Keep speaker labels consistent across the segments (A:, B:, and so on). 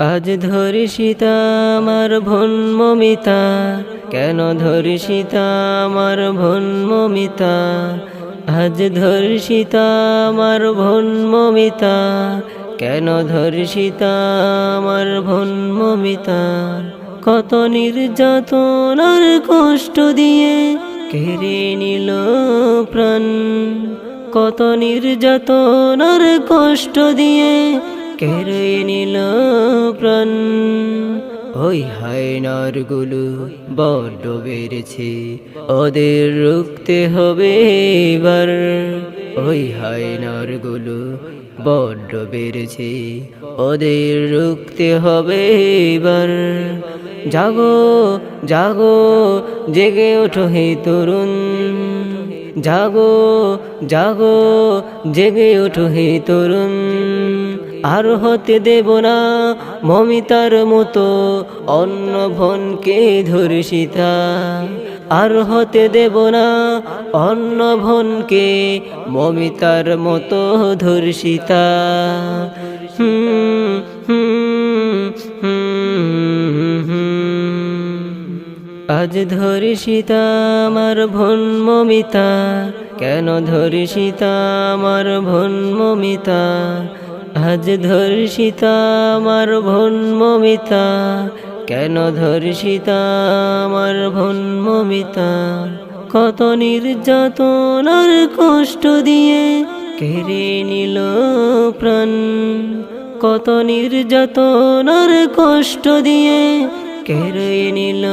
A: আজ ধরি সীতা আমার ভন মমিতা। কেন ধরি সীতা আমার ভন মমিতা? আজ ধরি সীতা আমার ভন মমিতা। কেন ধরি সীতা আমার ভন মমিতা? কত নির্যাতন আর কষ্ট দিয়ে কেড়ে নিল প্রাণ। কত নির্যাতন আর কষ্ট দিয়ে কেড়ে নিল প্রাণ। ওই হায়নারগুলো বড্ড বেড়েছে, ওদের রুখতে হবে এবার। ওই হায়নারগুলো বড্ড বেড়েছে, ওদের রুখতে হবে এবার। জাগো জাগো, জেগে ওঠো হে তরুণ। জাগো জাগো, জেগে ওঠো হে তরুণ। আর হতে দেব না মমিতার মতো অন্য ভনকে ধরে সীতা আর হতে দেব না অন্য ভনকে মমিতার মতো ধর্ষিতা। হুম হুম আজ ধরি সীতা আমার ভন মমিতা। কেন ধরি আমার ভন মমিতা? আজ ধরি সীতা আমার ভন মমিতা। কেন ধরি সীতা আমার ভন মমিতা? কত নির্যাতন আর কষ্ট দিয়ে কেড়ে নিল প্রাণ। কত নির্যাতন আর কষ্ট দিয়ে কেড়ে নিল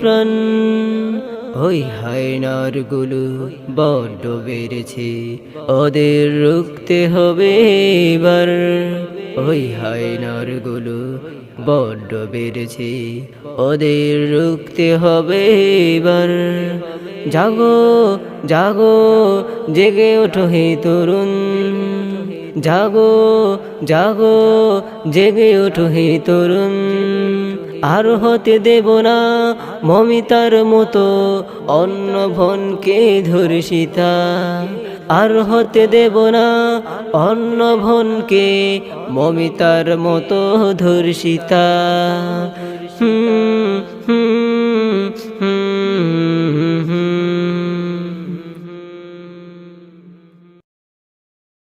A: প্রাণ। ওই হায়নারগুলো বড্ড বেড়েছে, ওদের রুখতে হবে এবার। ওই হায়নারগুলো বড্ড বেড়েছে, ওদের রুখতে হবে এবার। জাগো জাগো, জেগে ওঠো হে তরুণ। জাগো জাগো, জেগে ওঠো হে তরুণ। আর হতে দেব না মমিতার মতো অন্য ভনকে ধর্ষিতা। আর হতে দেব না অন্য ভনকে মমিতার মতো ধর্ষিতা।